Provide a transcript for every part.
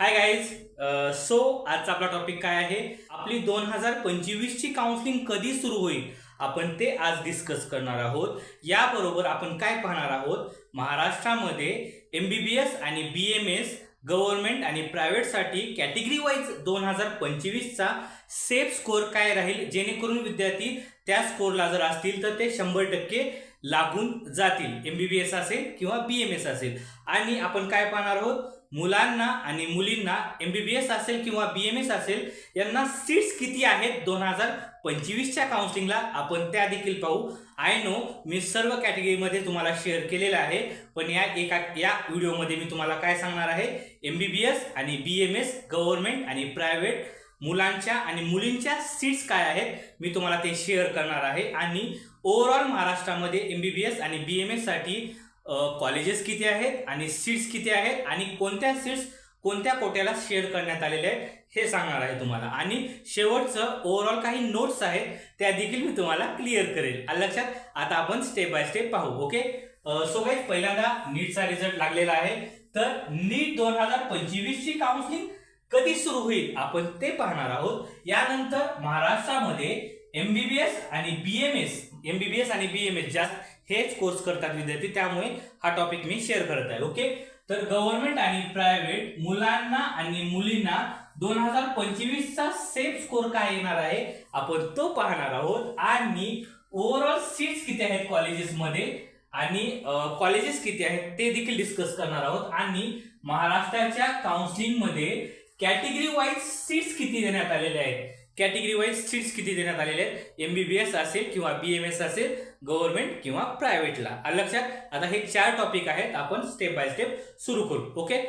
Hi guys so आजचा आपला topic काय आहे? आपली दोन हजार पंचवीसची काउन्सिलिंग कधी सुरू होईल? आपण ते आज डिस्कस करणार आहोत. याबरोबर आपण काय पाहणार आहोत? महाराष्ट्रामध्ये एम बी बी एस आणि बी एम एस गव्हर्नमेंट आणि प्रायव्हेटसाठी कॅटेगरी वाईज दोन हजार पंचवीसचा सेफ स्कोअर काय राहील? जेणेकरून विद्यार्थी त्या स्कोअरला जर असतील तर ते शंभर टक्के लागून जातील. एम बी बी एस असेल किंवा बी एम एस असेल. आणि आपण काय पाहणार आहोत? मुलांना आणि मुलींना एम बी बी एस असेल किंवा बी एम एस असेल यांना सीट्स किती आहेत? दोन हजार पंचवीसच्या काउन्सिलिंगला आपण त्या देखील पाहू. आय नो मी सर्व कॅटेगरीमध्ये तुम्हाला शेअर केलेलं आहे पण या एका या व्हिडिओमध्ये मी तुम्हाला काय सांगणार आहे? एम बी बी एस आणि बी एम एस गव्हर्नमेंट आणि प्रायव्हेट मुलांच्या आणि मुलींच्या सीट्स काय आहेत? मी तुम्हाला ते शेअर करणार आहे. आणि ओव्हरऑल महाराष्ट्रामध्ये एम बी बी एस आणि बी एम एससाठी कॉलेजेस किती आहेत आणि सीट्स किती आहेत आणि कोणत्या सीट्स कोणत्या कोट्याला शेअर करण्यात आलेले आहेत हे सांगणार आहे तुम्हाला. आणि शेवटचं ओव्हरऑल काही नोट्स आहेत त्या देखील मी तुम्हाला क्लिअर करेल. लक्षात आता आपण स्टेप बाय स्टेप पाहू ओके सो काही पहिल्यांदा नीटचा रिझल्ट लागलेला आहे. तर नीट दोन हजार पंचवीसची काउन्सिलिंग कधी सुरू होईल आपण ते पाहणार आहोत. यानंतर महाराष्ट्रामध्ये एमबीबीएस आणि बीएमएस एमबीबीएस आणि बीएमएस जास्त हेच कोर्स करतात विद्यार्थी. त्यामुळे हा टॉपिक मी शेअर करत आहे ओके तर गव्हर्नमेंट आणि प्रायव्हेट मुलांना आणि मुलींना दोन हजार पंचवीसचा सेफ स्कोर काय येणार आहे? आपण तो पाहणार आहोत. आणि ओव्हरऑल सीट्स किती आहेत कॉलेजेसमध्ये आणि कॉलेजेस किती आहेत ते देखील डिस्कस करणार आहोत. आणि महाराष्ट्राच्या काउन्सिलिंगमध्ये कॅटेगरी वाईज सीट्स किती देण्यात आलेल्या आहेत? कॅटेगरी वाईज सीट्स किती देण्यात आलेले आहेत? एमबीबीएस असेल किंवा बी एम एस असेल गव्हर्नमेंट किंवा प्रायव्हेटला लक्षात आता हे चार टॉपिक आहेत आपण स्टेप बाय स्टेप सुरू करू. ओके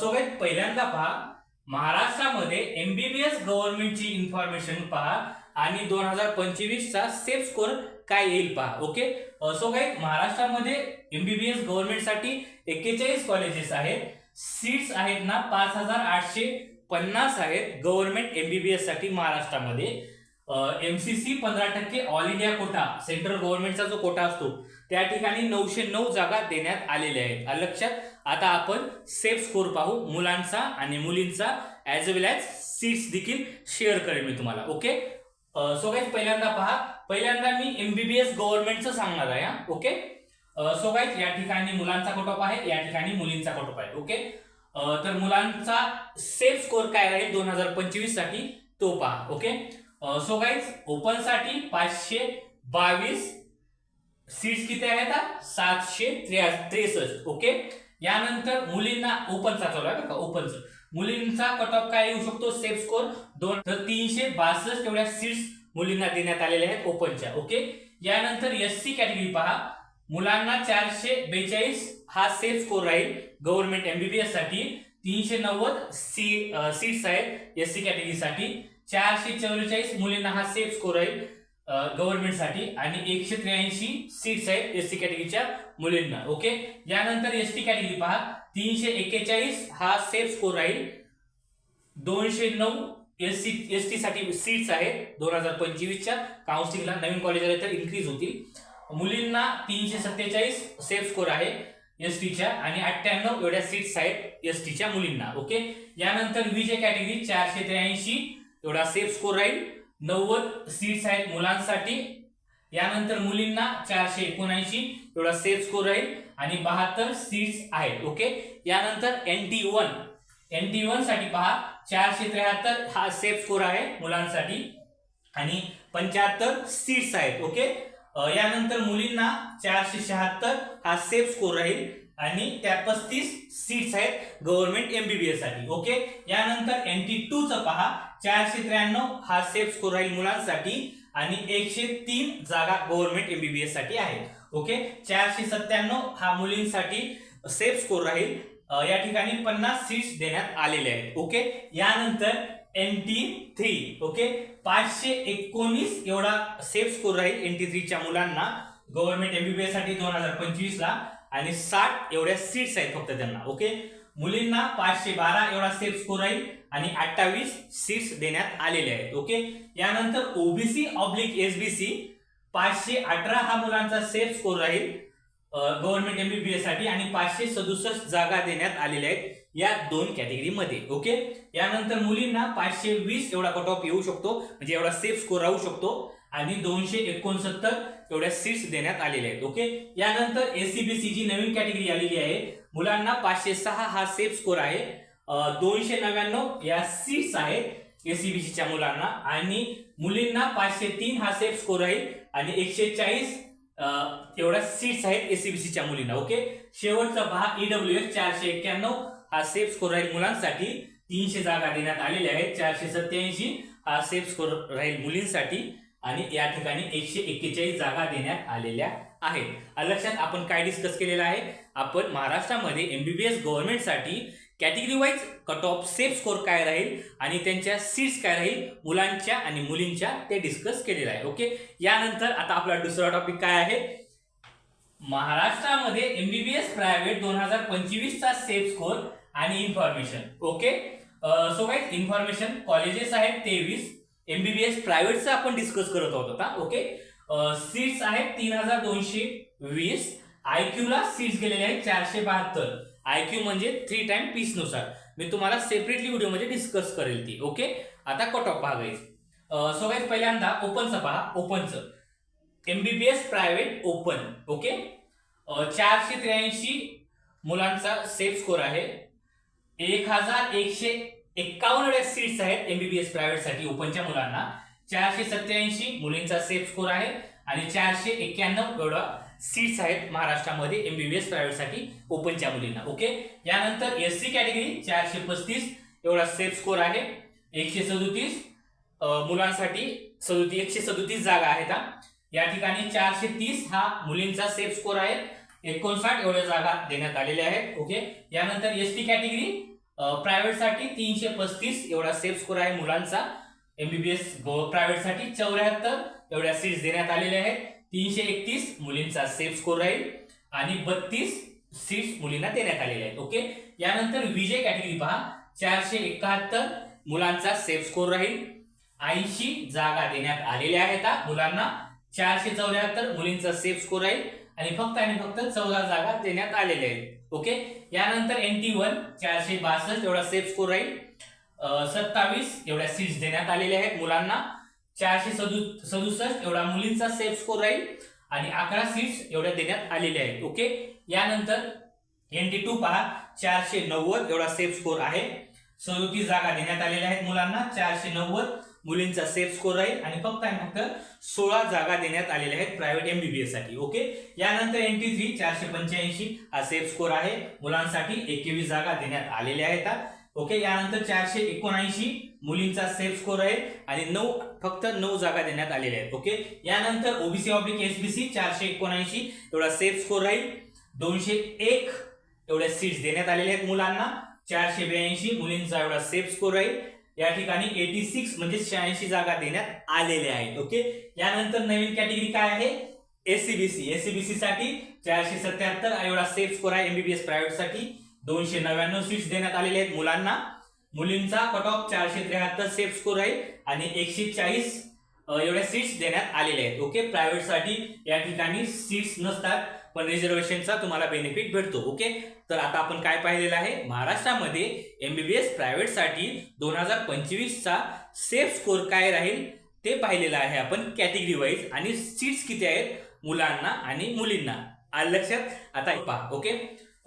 सो काही पहिल्यांदा पहा महाराष्ट्रामध्ये एमबीबीएस गव्हर्नमेंटची इन्फॉर्मेशन पहा आणि दोन हजार पंचवीसचा सेफ स्कोर काय येईल पहा. ओके सो काही महाराष्ट्रामध्ये एमबीबीएस गव्हर्नमेंटसाठी एक्केचाळीस कॉलेजेस आहेत. सीट्स आहेत ना पाच हजार आठशे पन्नास आहेत गव्हर्नमेंट एमबीबीएससाठी महाराष्ट्रामध्ये. एमसीसी पंधरा टक्के ऑल इंडिया कोटा सेंट्रल गव्हर्नमेंटचा जो कोटा असतो त्या ठिकाणी नऊशे नऊ जागा देण्यात आलेल्या आहेत. लक्षात आता आपण सेफ स्कोर पाहू. मुलांचा आणि मुलींचा ऍज वेल ॲज सीट्स देखील शेअर करेन मी तुम्हाला ओके सो गाईज पहिल्यांदा पहा. पहिल्यांदा मी एमबीबीएस गव्हर्नमेंटचं सांगणार आहे ओके सो गाईज या ठिकाणी मुलांचा कटऑफ आहे या ठिकाणी मुलींचा कटऑफ आहे ओके तर मुलांचा सेफ स्कोर काय राहील दोन हजार पंचवीससाठी तो पहा ओके सो गाईज ओपनसाठी पाचशे बावीस सीट्स किती आहेत सातशे त्रेसष्ट ओके यानंतर मुलींना ओपनचा चालू आहे का? ओपनचं मुलींचा कट ऑफ काय येऊ शकतो? सेफ स्कोर दोन तर तीनशे बासष्ट एवढ्या सीट्स मुलींना देण्यात आलेल्या आहेत ओपनच्या ओके यानंतर एस सी कॅटेगरी पहा. मुलांना चारशे बेचाळीस हा सेफ स्कोर राहील. गव्हर्नमेंट एमबीबीएससाठी. तीनशे नव्वद सी सीट्स आहेत एस सी कॅटेगरीसाठी चारशे चौवेचाळीस मुलींना हा सेफ स्कोर आहे गव्हर्नमेंटसाठी आणि एकशे त्र्याऐंशी सीट्स आहेत एस कॅटेगरीच्या मुलींना ओके यानंतर एस टी कॅटेगरी पहा. तीनशे एक्केचाळीस हा सेफ स्कोर राहील. दोनशे नऊ एस सी एस टी साठी सीट्स आहेत दोन हजार पंचवीसच्या काउन्सिलिंगला नवीन कॉलेज आले तर इन्क्रीज होतील. मुलींना तीनशे सत्तेचाळीस सेफ स्कोर आहे एस टीच्या आणि अठ्ठ्याण्णव एवढ्या सीट्स आहेत एस टीच्या मुलींना ओके यानंतर विजय कॅटेगरी चारशे त्र्याऐंशी एवढा सेफ स्कोर राहील. नव्वद सीट्स आहेत मुलांसाठी. यानंतर मुलींना चारशे एकोणऐंशी एवढा सेफ स्कोर राहील. आणि बहात्तर सीट्स आहेत ओके यानंतर N T one N T वनसाठी पहा चारशे त्र्याहत्तर हा सेफ स्कोर आहे मुलांसाठी. आणि पंच्याहत्तर सीट्स आहेत ओके यानंतर मुलींना चारशे शहात्तर हा सेफ स्कोर राहील. आणि त्या पस्तीस सीट्स आहेत गव्हर्नमेंट एमबीबीएससाठी ओके यानंतर एन टी टू पहा चारशे त्र्याण्णव हा सेफ स्कोर राहील मुलांसाठी आणि एकशे तीन जागा गव्हर्नमेंट एमबीबीएससाठी आहेत. ओके चारशे सत्त्याण्णव हा मुलींसाठी सेफ स्कोर राहील. या ठिकाणी पन्नास सीट्स देण्यात आलेले आहेत. ओके यानंतर एन टी थ्री ओके पाचशे एकोणीस एवढा सेफ स्कोर राहील एन टी थ्रीच्या मुलांना. गव्हर्नमेंट एमबीबीएससाठी दोन हजार पंचवीस ला आणि साठ एवढ्या सीट्स आहेत फक्त त्यांना. ओके मुलींना पाचशे बारा एवढा सेफ स्कोर राहील. आणि अठ्ठावीस सीट्स देण्यात आलेले आहेत ओके यानंतर ओबीसी ऑब्लिक एसबीसी पाचशे अठरा हा मुलांचा सेफ स्कोर राहील गव्हर्नमेंट एमबीबीएससाठी आणि पाचशे सदुसष्ट जागा देण्यात आलेल्या आहेत या दोन कॅटेगरीमध्ये ओके यानंतर मुलींना पाचशे वीस एवढा कट ऑफ येऊ शकतो म्हणजे एवढा सेफ स्कोर राहू शकतो आणि दोनशे एकोणसत्तर एवढ्या सीट्स देण्यात आलेल्या आहेत ओके यानंतर एसीबीसी जी नवीन कॅटेगरी आलेली आहे मुलांना पाचशे सहा हा सेफ स्कोर आहे दोनशे नव्याण्णव या सीट्स आहेत एसीबीसीच्या मुलांना. आणि मुलींना पाचशे तीन हा सेफ स्कोर आहे आणि एकशे चाळीस एवढ्या सीट्स आहेत एसीबीसीच्या मुलींना. ओके? शेवटचा भाग ईडब्ल्यू एस चारशे एक्क्याण्णव हा सेफ स्कोर राहील मुलांसाठी. तीनशे जागा देण्यात आलेल्या आहेत. चारशे सत्याऐंशी हा सेफ स्कोर राहील मुलींसाठी. आणि या ठिकाणी एकशे एक्केचाळीस जागा देण्यात आलेल्या आहेत. लक्षात आपण काय डिस्कस केलेलं आहे? आपण महाराष्ट्रामध्ये MBBS गव्हर्नमेंटसाठी category wise cut off safe score काय राहील आणि त्यांच्या सीट्स काय राहील मुलांच्या आणि मुलींच्या ते डिस्कस केलेलं आहे. ओके यानंतर आता आपला दुसरा टॉपिक काय आहे? महाराष्ट्रामध्ये एमबीबीएस प्रायव्हेट दोन हजार पंचवीस चा सेफ स्कोर आणि इन्फॉर्मेशन ओके सो काय इन्फॉर्मेशन कॉलेजेस आहेत तेवीस एमबीबीएस प्रायव्हेटचं आपण डिस्कस करत आहोत आता. ओके सीट्स आहेत तीन हजार दोनशे वीस आयक्यूला सीट्स गेलेले आहेत चारशे बहात्तर. आय क्यू म्हणजे थ्री टाइम पीसनुसार मी तुम्हाला सेपरेटली व्हिडिओमध्ये डिस्कस करेल ती ओके आता कट ऑफ पहा गाईज सो गाईज पहिल्यांदा ओपनचं पहा ओपनचं एमबीबीएस प्रायव्हेट ओपन ओके चारशे त्र्याऐंशी मुलांचा सेफ स्कोर आहे. एक हजार एकशे एक्कावन्न वेळेस सीट्स आहेत एमबीबीएस एससाठी ओपनच्या मुलांना. चारशे सत्याऐंशी मुलींचा सेफ स्कोर आहे. आणि चारशे एक्क्याण्णव एवढा सीट्स आहेत महाराष्ट्रामध्ये एमबीबीएस एससाठी ओपनच्या मुलींना. ओके यानंतर एस सी कॅटेगरी चारशे पस्तीस एवढा सेफ स्कोर आहे. एकशे सदोतीस मुलांसाठी सदोतीस एकशे सदोतीस जागा आहेत हा. या ठिकाणी चारशे तीस हा मुलींचा सेफ स्कोर आहे. एकोणसाठ एवढ्या जागा देण्यात आलेल्या आहेत. ओके यानंतर एस टी कॅटेगरी प्रायव्हेटसाठी तीनशे पस्तीस एवढा सेफ स्कोर आहे मुलांचा. एमबीबीएस प्रायव्हेटसाठी चौऱ्याहत्तर एवढ्या सीट्स देण्यात आलेल्या आहेत. तीनशे एकतीस मुलींचा सेफ स्कोर राहील आणि बत्तीस सीट्स मुलींना देण्यात आलेल्या आहेत. ओके यानंतर विजय कॅटेगरी पहा. चारशे एकाहत्तर मुलांचा सेफ स्कोर राहील. ऐंशी जागा देण्यात आलेल्या आहेत मुलांना. चारशे चौऱ्याहत्तर मुलींचा सेफ स्कोर राहील आणि फक्त आणि फक्त चौदा जागा देण्यात आलेल्या आहेत. ओके यानंतर एन टी वन चारशे बासष्ट एवढा सेफ स्कोर राहील. सत्तावीस एवढ्या सीट्स देण्यात आलेल्या आहेत मुलांना. चारशे सदु सदुसष्ट एवढा मुलींचा सेफ स्कोर राहील आणि अकरा सीट्स एवढ्या देण्यात आलेल्या आहेत. ओके यानंतर एन टी टू पहा चारशे नव्वद एवढा सेफ स्कोर आहे. सदोतीस जागा देण्यात आलेल्या आहेत मुलांना चारशे नव्वद मुलींचा सेफ स्कोर राहील. आणि फक्त आणि फक्त सोळा जागा देण्यात आलेल्या आहेत प्रायव्हेट एमबीबीएससाठी. ओके यानंतर एन टी थ्री चारशे पंच्याऐंशी हा सेफ स्कोर आहे. मुलांसाठी एकवीस जागा देण्यात आलेल्या आहेत ओके यानंतर चारशे एकोणऐंशी मुलींचा सेफ स्कोर आहे आणि नऊ फक्त नऊ जागा देण्यात आलेल्या आहेत. ओके यानंतर ओबीसी ऑब्लिक एसबीसी चारशे एकोणऐंशी एवढा सेफ स्कोर राहील. दोनशे एक एवढ्या सीट्स देण्यात आलेल्या आहेत मुलांना. चारशे ब्याऐंशी मुलींचा एवढा सेफ स्कोर राहील. या ठिकाणी एटी सिक्स म्हणजे शहाऐंशी जागा देण्यात आलेल्या आहेत. ओके यानंतर नवीन कॅटेगरी काय आहे? एसीबीसी एसीबीसी साठी चारशे सत्याहत्तर एवढा सेफ स्कोर आहे एमबीबीएस प्रायव्हेटसाठी. दोनशे नव्याण्णव सीट्स देण्यात आलेले आहेत मुलांना. मुलींचा कट ऑफ चारशे त्र्याहत्तर सेफ स्कोर आहे आणि एकशे चाळीस एवढ्या सीट्स देण्यात आलेल्या आहेत. ओके प्रायव्हेटसाठी या ठिकाणी सीट्स नसतात पण रिझर्वेशनचा तुम्हाला बेनिफिट भेटतो. ओके तर आता आपण काय पाहिलेलं आहे? महाराष्ट्रामध्ये एमबीबीएस एस प्रायव्हेटसाठी दोन हजार पंचवीसचा सेफ स्कोर काय राहील ते पाहिलेलं आहे आपण कॅटेगरी वाईज आणि सीट्स किती आहेत? मुलांना आणि मुलींना. आलं लक्षात? आता पहा. ओके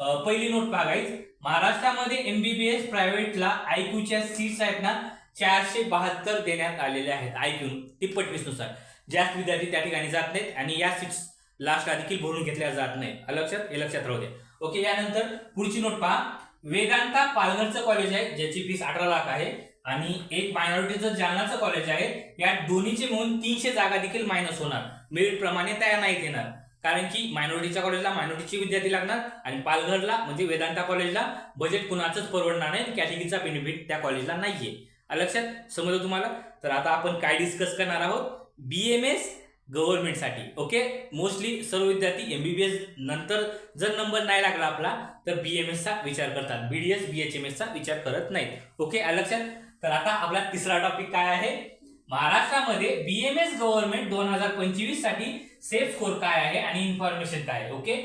पहिली नोट बघायच. महाराष्ट्रामध्ये एमबीबीएस प्रायव्हेटला आयक्यूच्या सीट्स आहेत ना चारशे बहात्तर देण्यात आलेल्या आहेत आयक्यू तिप्पटनुसार जास्त विद्यार्थी त्या ठिकाणी जात नाहीत आणि या सीट्स लास्टला देखील भरून घेतल्या जात नाही लक्षात? हे लक्षात राहू द्या. ओके यानंतर पुढची नोट पहा. वेदांता पालघरचं कॉलेज आहे ज्याची फीस अठरा लाख आहे आणि एक मायनॉरिटीचं जालनाचं कॉलेज आहे. या दोन्हीचे मिळून तीनशे जागा देखील मायनस होणार. मेरिट प्रमाणे तयार नाही येणार. कारण की मायनॉरिटीच्या कॉलेजला मायनॉरिटीचे विद्यार्थी लागणार आणि पालघरला म्हणजे वेदांता कॉलेजला बजेट कुणाचंच परवडणार नाही कॅटेगरीचा बेनिफिट त्या कॉलेजला नाहीये. लक्षात? समजलं तुम्हाला? तर आता आपण काय डिस्कस करणार आहोत? बी एम एस गव्हर्नमेंटसाठी ओके मोस्टली सर्व विद्यार्थी एमबीबीएस नंतर जर नंबर नाही लागला आपला तर बी एम एसचा विचार करतात. बीडीएस एम एसचा विचार करत नाहीत ओके लक्षात? तर आता आपला तिसरा टॉपिक काय आहे? महाराष्ट्रामध्ये बीएमएस गव्हर्नमेंट दोन हजार पंचवीससाठी सेफ स्कोर काय आहे आणि इन्फॉर्मेशन काय आहे? ओके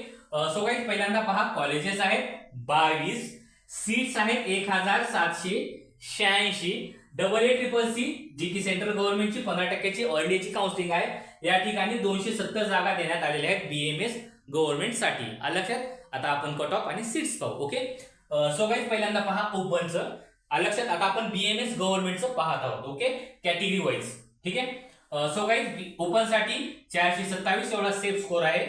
सो काही पहिल्यांदा पहा कॉलेजेस आहेत बावीस. सीट्स आहेत एक हजार सातशे शहाऐंशी. Double A triple C G की सेंट्रल गव्हर्नमेंटची पंधरा टक्क्याची ऑल काउन्सिलिंग आहे. या ठिकाणी दोनशे सत्तर जागा देण्यात आलेल्या आहेत बीएमएस गव्हर्नमेंटसाठी आलं लक्षात? आता आपण कट ऑफ आणि सीट्स पाहू. ओके सो काही पहिल्यांदा पहा ओपनचं लक्षात आता आपण बीएमएस गव्हर्नमेंटचं पाहत आहोत ओके कॅटेगरी वाईज ठीक आहे? सो गाईज ओपनसाठी चारशे सत्तावीस एवढा सेफ स्कोर आहे.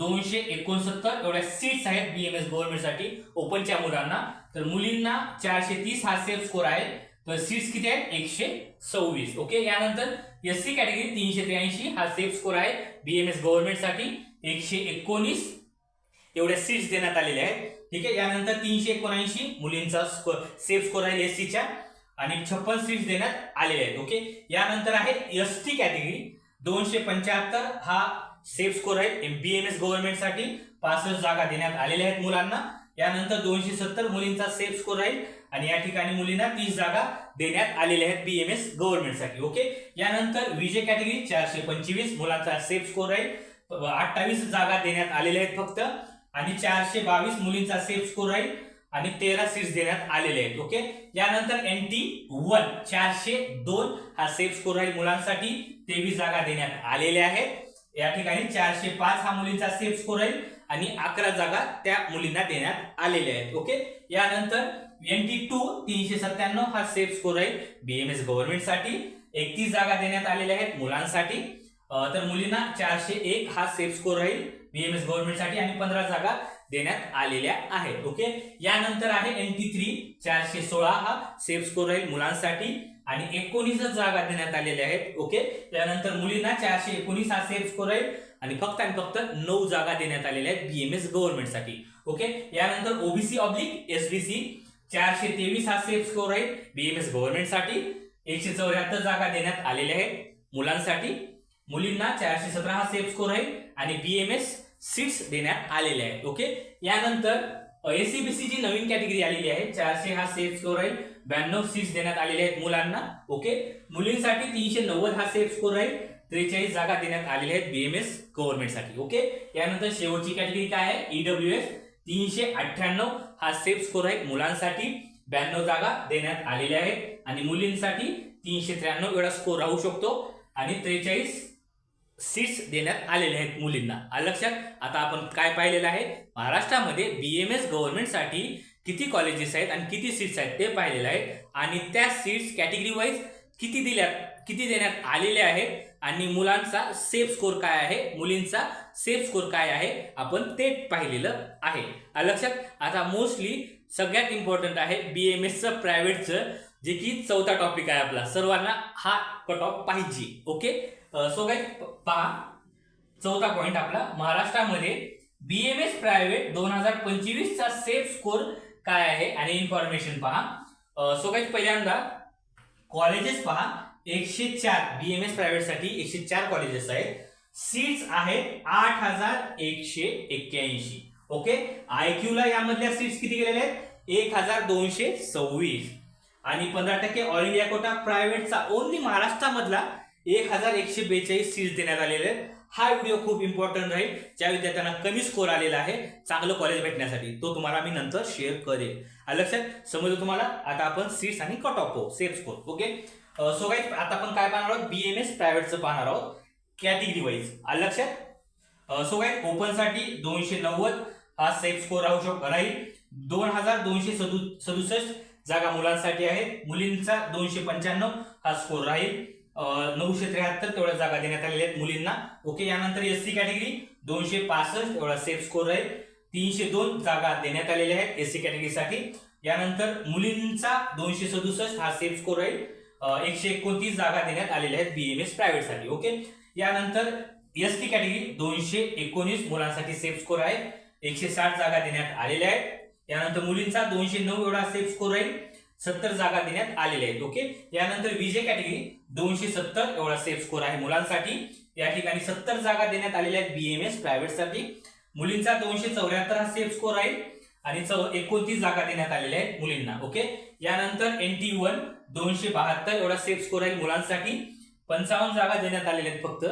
दोनशे एकोणसत्तर एवढ्या सीट्स आहेत बीएमएस गव्हर्नमेंटसाठी ओपनच्या मुलांना. तर मुलींना चारशे तीस हा सेफ स्कोर आहे. तर सीट्स किती आहेत? एकशे सव्वीस ओके यानंतर एस सी कॅटेगरी तीनशे त्र्याऐंशी हा सेफ स्कोर आहे बीएमएस गव्हर्नमेंटसाठी. एकशे एकोणीस एवढ्या सीट्स देण्यात आलेल्या आहेत. ठीक आहे यानंतर तीनशे एकोणऐंशी मुलींचा स्कोर सेफ स्कोर आहे एस सीच्या आणि छप्पन सीट्स देण्यात आलेल्या आहेत ओके यानंतर आहे एस टी कॅटेगरी दोनशे पंच्याहत्तर हा सेफ स्कोर आहे. बीएमएस गव्हर्नमेंटसाठी पासष्ट जागा देण्यात आलेल्या आहेत मुलांना. यानंतर दोनशे सत्तर मुलींचा सेफ स्कोर राहील. आणि या ठिकाणी मुलींना तीस जागा देण्यात आलेल्या आहेत बीएमएस गव्हर्नमेंटसाठी ओके यानंतर विजय कॅटेगरी चारशे पंचवीस मुलांचा सेफ स्कोर राहील. अठ्ठावीस जागा देण्यात आलेल्या आहेत फक्त. आणि चारशे बावीस मुलींचा सेफ स्कोर राहील आणि तेरा सीट्स देण्यात आलेले आहेत ओके यानंतर एन टी वन चारशे दोन हा सेफ स्कोर राहील मुलांसाठी. तेवीस जागा देण्यात आलेल्या आहेत. या ठिकाणी चारशे पाच हा मुलींचा सेफ स्कोर राहील आणि अकरा जागा त्या मुलींना देण्यात आलेल्या आहेत ओके यानंतर एन टी टू तीनशे सत्त्याण्णव हा सेफ स्कोर राहील बीएमएस गव्हर्नमेंटसाठी. एकतीस जागा देण्यात आलेल्या आहेत मुलांसाठी. तर मुलींना चारशे एक हा सेफ स्कोर राहील. बीएमएस गव्हर्नमेंटसाठी आणि पंधरा जागा देण्यात आलेल्या आहेत. ओके यानंतर आहे एन टी थ्री चारशे सोळा हा सेफ स्कोर राहील मुलांसाठी आणि एकोणीसच जागा देण्यात आलेल्या आहेत. ओके त्यानंतर मुलींना चारशे एकोणीस हा सेफ स्कोर राहील आणि फक्त आणि फक्त नऊ जागा देण्यात आलेल्या आहेत बीएमएस गव्हर्नमेंटसाठी ओके यानंतर ओबीसी ऑब्लिक एसबीसी चारशे तेवीस हा सेफ स्कोर राहील बीएमएस गव्हर्नमेंटसाठी एकशे चौऱ्याहत्तर जागा देण्यात आलेल्या आहेत मुलांसाठी. मुलींना चारशे सतरा हा सेफ स्कोर राहील आणि बीएमएस सीट्स देण्यात आलेले आहेत ओके यानंतर एसीबीसी जी नवीन कॅटेगरी आलेली आहे. चारशे हा सेफ स्कोर राहील. ब्याण्णव सीट्स देण्यात आलेले आहेत मुलांना. ओके मुलींसाठी तीनशे नव्वद हा सेफ स्कोर राहील. त्रेचाळीस जागा देण्यात आलेल्या आहेत बीएमएस गव्हर्नमेंटसाठी ओके यानंतर शेवटची कॅटेगरी काय आहे? ईडब्ल्यू एस तीनशे अठ्ठ्याण्णव हा सेफ स्कोर आहे मुलांसाठी ब्याण्णव जागा देण्यात आलेल्या आहेत. आणि मुलींसाठी तीनशे त्र्याण्णव एवढा स्कोर राहू शकतो. आणि त्रेचाळीस सीट्स देण्यात आलेले आहेत मुलींना. लक्षात आता आपण काय पाहिलेलं आहे? महाराष्ट्रामध्ये बीएमएस गव्हर्नमेंटसाठी किती कॉलेजेस आहेत आणि किती सीट्स आहेत ते पाहिलेलं आहे. आणि त्या सीट्स कॅटेगरी वाईज किती दिल्यात किती देण्यात आलेले आहेत? आणि मुलांचा सेफ स्कोर काय आहे? मुलींचा सेफ स्कोर काय आहे? आपण ते पाहिलेलं आहे. लक्षात आता मोस्टली सगळ्यात इम्पॉर्टंट आहे बीएमएसचं प्रायव्हेटचं जे की चौथा टॉपिक आहे आपला. सर्वांना हा कट ऑफ पाहिजे ओके सो काय पहा. चौथा पॉइंट आपला. महाराष्ट्रामध्ये बीएमएस प्रायव्हेट दोन हजार पंचवीस चा सेफ स्कोर काय आहे आणि इन्फॉर्मेशन पहा. सो काही पहिल्यांदा कॉलेजेस पहा. एकशे चार बीएमएस प्रायव्हेटसाठी एकशे चार कॉलेजेस आहेत. सीट्स आहेत आठ हजार एकशे एक्क्याऐंशी. ओके आयक्यू ला यामधल्या सीट्स किती गेलेल्या आहेत? एक हजार दोनशे सव्वीस. आणि पंधरा टक्के ऑल इंडिया कोटा प्रायव्हेटचा ओनली महाराष्ट्रामधला एक हजार एकशे बेचाळीस सीट्स देण्यात आलेले आहेत. हा व्हिडिओ खूप इम्पॉर्टंट राहील. ज्या विद्यार्थ्यांना कमी स्कोर आलेला आहे चांगलं कॉलेज भेटण्यासाठी तो तुम्हाला मी नंतर शेअर करेल. लक्षात समजलं तुम्हाला? आता आपण सीट्स आणि cut off safe score okay so guys आता आपण काय पाहणार आहोत? बीएमएस प्रायव्हेटचं पाहणार आहोत कॅटेगरी वाईज आलं लक्षात? सो गाईज ओपनसाठी दोनशे नव्वद हा सेफ स्कोर राहू शक राहील. दोन हजार दोनशे सदु सदुसष्ट जागा मुलांसाठी आहेत मुलींचा दोनशे पंच्याण्णव हा स्कोर राहील. नऊशे त्र्याहत्तर तेवढ्या जागा देण्यात आलेल्या आहेत मुलींना. ओके यानंतर एस सी कॅटेगरी दोनशे पासष्ट एवढा सेफ स्कोर राहील तीनशे दोन जागा देण्यात आलेल्या आहेत एस सी कॅटेगरीसाठी यानंतर मुलींचा दोनशे सदुसष्ट हा सेफ स्कोर राहील एकशे एकोणतीस जागा देण्यात आलेल्या आहेत बीएमएस प्रायव्हेटसाठी ओके? यानंतर एस टी कॅटेगरी दोनशे एकोणीस मुलांसाठी सेफ स्कोर आहे. एकशे साठ जागा देण्यात आलेल्या आहेत. यानंतर मुलींचा दोनशे नऊ एवढा सेफ स्कोर राहील सत्तर जागा देण्यात आलेल्या आहेत. ओके यानंतर विजय कॅटेगरी दोनशे सत्तर एवढा सेफ स्कोर आहे मुलांसाठी. या ठिकाणी सत्तर जागा देण्यात आलेल्या आहेत बीएमएस प्रायव्हेटसाठी मुलींचा दोनशे चौऱ्याहत्तर हा सेफ स्कोर आहे. आणि चौ एकोणतीस जागा देण्यात आलेल्या आहेत मुलींना. ओके यानंतर एन टी वन दोनशे बहात्तर एवढा सेफ स्कोर आहे मुलांसाठी. पंचावन्न जागा देण्यात आलेल्या आहेत फक्त.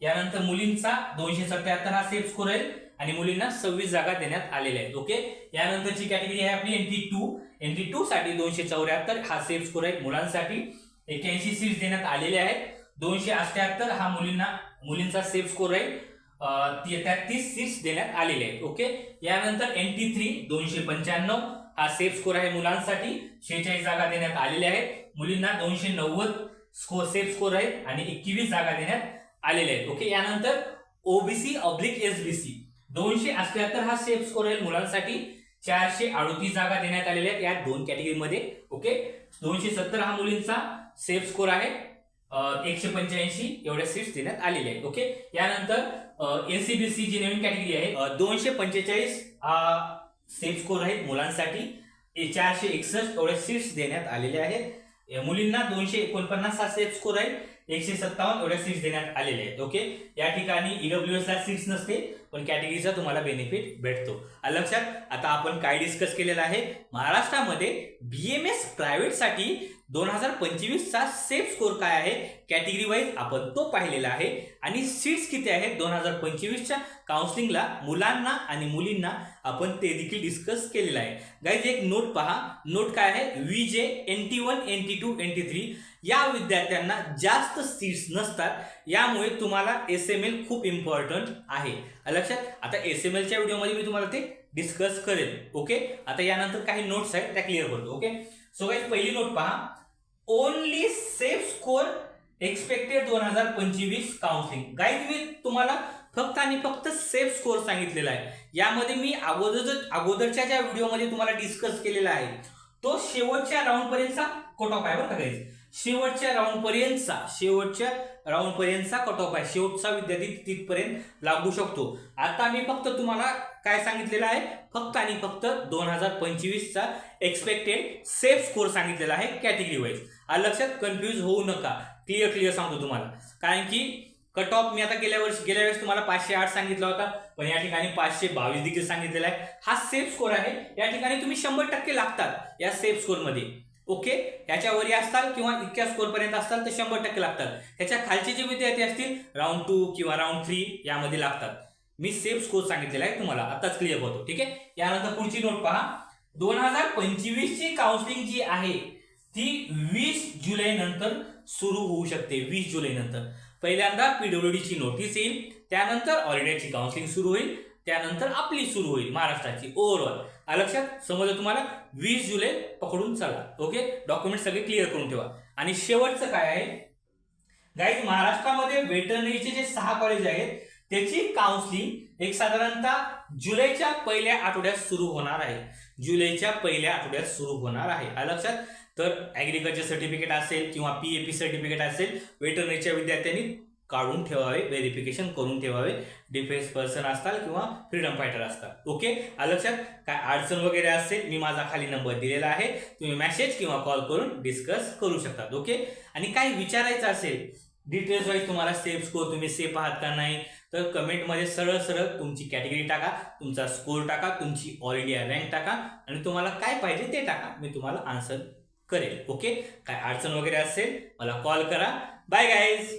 यानंतर मुलींचा दोनशे सत्याहत्तर हा सेफ स्कोर आहे. आणि मुलींना सव्वीस जागा देण्यात आलेल्या आहेत. ओके यानंतरची कॅटेगरी आहे आपली एनटी टू एनटी टू साठी दोनशे चौऱ्याहत्तर. हा सेफ स्कोर आहे मुलांसाठी. एक्याऐंशी सीट्स देण्यात आलेल्या आहेत. दोनशे अठ्याहत्तर हा मुलींना मुलींचा सेफ स्कोर आहे. ती- तेहतीस सीट्स देण्यात आलेले आहेत. ओके यानंतर एन टी थ्री दोनशे पंच्याण्णव. हा सेफ स्कोर आहे मुलांसाठी. शेहेचाळीस जागा देण्यात आलेल्या आहेत. मुलींना दोनशे नव्वद स्कोर सेफ स्कोर आहेत आणि एकवीस जागा देण्यात आलेल्या आहेत. ओके यानंतर ओबीसी ऑब्लिक एसबीसी दोनशे अठ्याहत्तर हा सेफ स्कोर आहे मुलांसाठी. चारशे अडोतीस जागा देण्यात आलेल्या आहेत या दोन कॅटेगरीमध्ये ओके दोनशे सत्तर हा मुलींचा सेफ स्कोर आहे. एकशे पंच्याऐंशी एवढ्या सीट्स देण्यात आलेल्या आहेत ओके यानंतर एनसीबीसी जी नवीन कॅटेगरी आहे दोनशे पंचेचाळीस हा सेफ स्कोर आहे मुलांसाठी. चारशे एकसष्ट एवढ्या सीट्स देण्यात आलेल्या आहेत. मुलींना दोनशे एकोणपन्नास हा सेफ स्कोर आहे. एकशे सत्तावन्न एवढ्या सीट्स देण्यात आलेल्या आहेत ओके या ठिकाणी ईडब्ल्यू एस ला सीट्स नसते. पण कॅटेगरीचा तुम्हाला बेनिफिट भेटतो. लक्षात आता आपण काय डिस्कस केलेलं आहे? महाराष्ट्रामध्ये बीएमएस प्रायव्हेटसाठी दोन हजार पंचवीसचा सेफ स्कोर काय आहे? कॅटेगरी वाईज आपण तो पाहिलेला आहे. आणि सीट्स किती आहेत दोन हजार पंचवीसच्या काउन्सिलिंगला मुलांना आणि मुलींना आपण ते देखील डिस्कस केलेलं आहे. गाईज एक नोट पहा. नोट काय आहे? V J N T one N T two N T three या विद्यार्थ्यांना जास्त सीट्स नसतात. यामुळे तुम्हाला एस एम एल खूप इम्पॉर्टंट आहे. लक्षात आता एस एम एलच्या व्हिडिओमध्ये मी तुम्हाला ते डिस्कस करेल ओके आता यानंतर काही नोट्स आहेत त्या क्लिअर करतो ओके सो गाईज पहिली नोट पहा. ओनली सेफ स्कोर एक्सपेक्टेड दोन हजार पंचवीस काउन्सिलिंग गाईज मी तुम्हाला फक्त आणि फक्त सेफ स्कोर सांगितलेला आहे. यामध्ये मी अगोदर अगोदरच्या ज्या व्हिडिओमध्ये तुम्हाला डिस्कस केलेला आहे तो शेवटच्या राऊंड पर्यंतचा कट ऑफ आहे बरं का गाईज शेवटच्या राऊंड पर्यंतचा शेवटच्या राऊंडपर्यंतचा कट ऑफ आहे. शेवटचा विद्यार्थी तिथपर्यंत लागू शकतो. आता मी फक्त तुम्हाला काय सांगितलेलं आहे? फक्त आणि फक्त दोन हजार पंचवीसचा एक्सपेक्टेड सेफ स्कोर सांगितलेला आहे कॅटेगरी वाईज लक्षात कन्फ्यूज होऊ नका. क्लिअर क्लिअर सांगतो तुम्हाला. कारण की कट ऑफ मी आता गेल्या वर्षी गेल्या वेळेस तुम्हाला पाचशे आठ सांगितला होता. पण या ठिकाणी पाचशे बावीस देखील सांगितलेला आहे. हा सेफ स्कोर आहे. या ठिकाणी तुम्ही शंभर टक्के लागतात या सेफ स्कोरमध्ये ओके? याच्यावर असतात किंवा इतक्या स्कोरपर्यंत पर्यंत तर शंभर टक्के लागतात. त्याच्या खालचे जे विद्यार्थी असतील राऊंड टू किंवा राऊंड थ्री यामध्ये लागतात. मी सेफ स्कोर सांगितलेला आहे तुम्हाला. आताच क्लिअर होतो. ठीक आहे? यानंतर पुढची नोट पहा. दोन हजार पंचवीस ची काउन्सिलिंग जी आहे ती वीस जुलै नंतर सुरू होऊ शकते. वीस जुलै नंतर. पहिल्यांदा पीडब्ल्यूडीची नोटीस येईल. त्यानंतर ऑलिडेची काउन्सिलिंग सुरू होईल. त्यानंतर आपली सुरू होईल. महाराष्ट्राची. ओव्हरऑल लक्षात? समजलं तुम्हाला? वीस जुलै पकडून चला. ओके? डॉक्युमेंट सगळे क्लिअर करून ठेवा. आणि शेवटचं काय आहे? गाईज महाराष्ट्रामध्ये वेटरनरीचे जे सहा कॉलेज आहेत त्याची काउन्सिलिंग एक साधारणतः जुलैच्या पहिल्या आठवड्यात सुरू होणार आहे. जुलैच्या पहिल्या आठवड्यात सुरू होणार आहे. लक्षात? तर ॲग्रिकल्चर सर्टिफिकेट असेल किंवा पी ए पी सर्टिफिकेट असेल वेटरनरीच्या विद्यार्थ्यांनी काढून ठेवावे व्हेरिफिकेशन करून ठेवावे. डिफेन्स पर्सन असतात किंवा फ्रीडम फायटर असतात ओके लक्षात? काय अडचण वगैरे असेल मी माझा खाली नंबर दिलेला आहे. तुम्ही मेसेज किंवा कॉल करून डिस्कस करू शकतात ओके आणि काही विचारायचं असेल डिटेल्स वाईज तुम्हाला सेफ स्कोर तुम्ही सेफ आहात का नाही? तर कमेंटमध्ये सरळ सरळ तुमची कॅटेगरी टाका तुमचा स्कोर टाका तुमची ऑल इंडिया रँक टाका आणि तुम्हाला काय पाहिजे ते टाका. मी तुम्हाला आन्सर करेल. ओके काय अडचण वगैरे असेल मला कॉल करा. Bye guys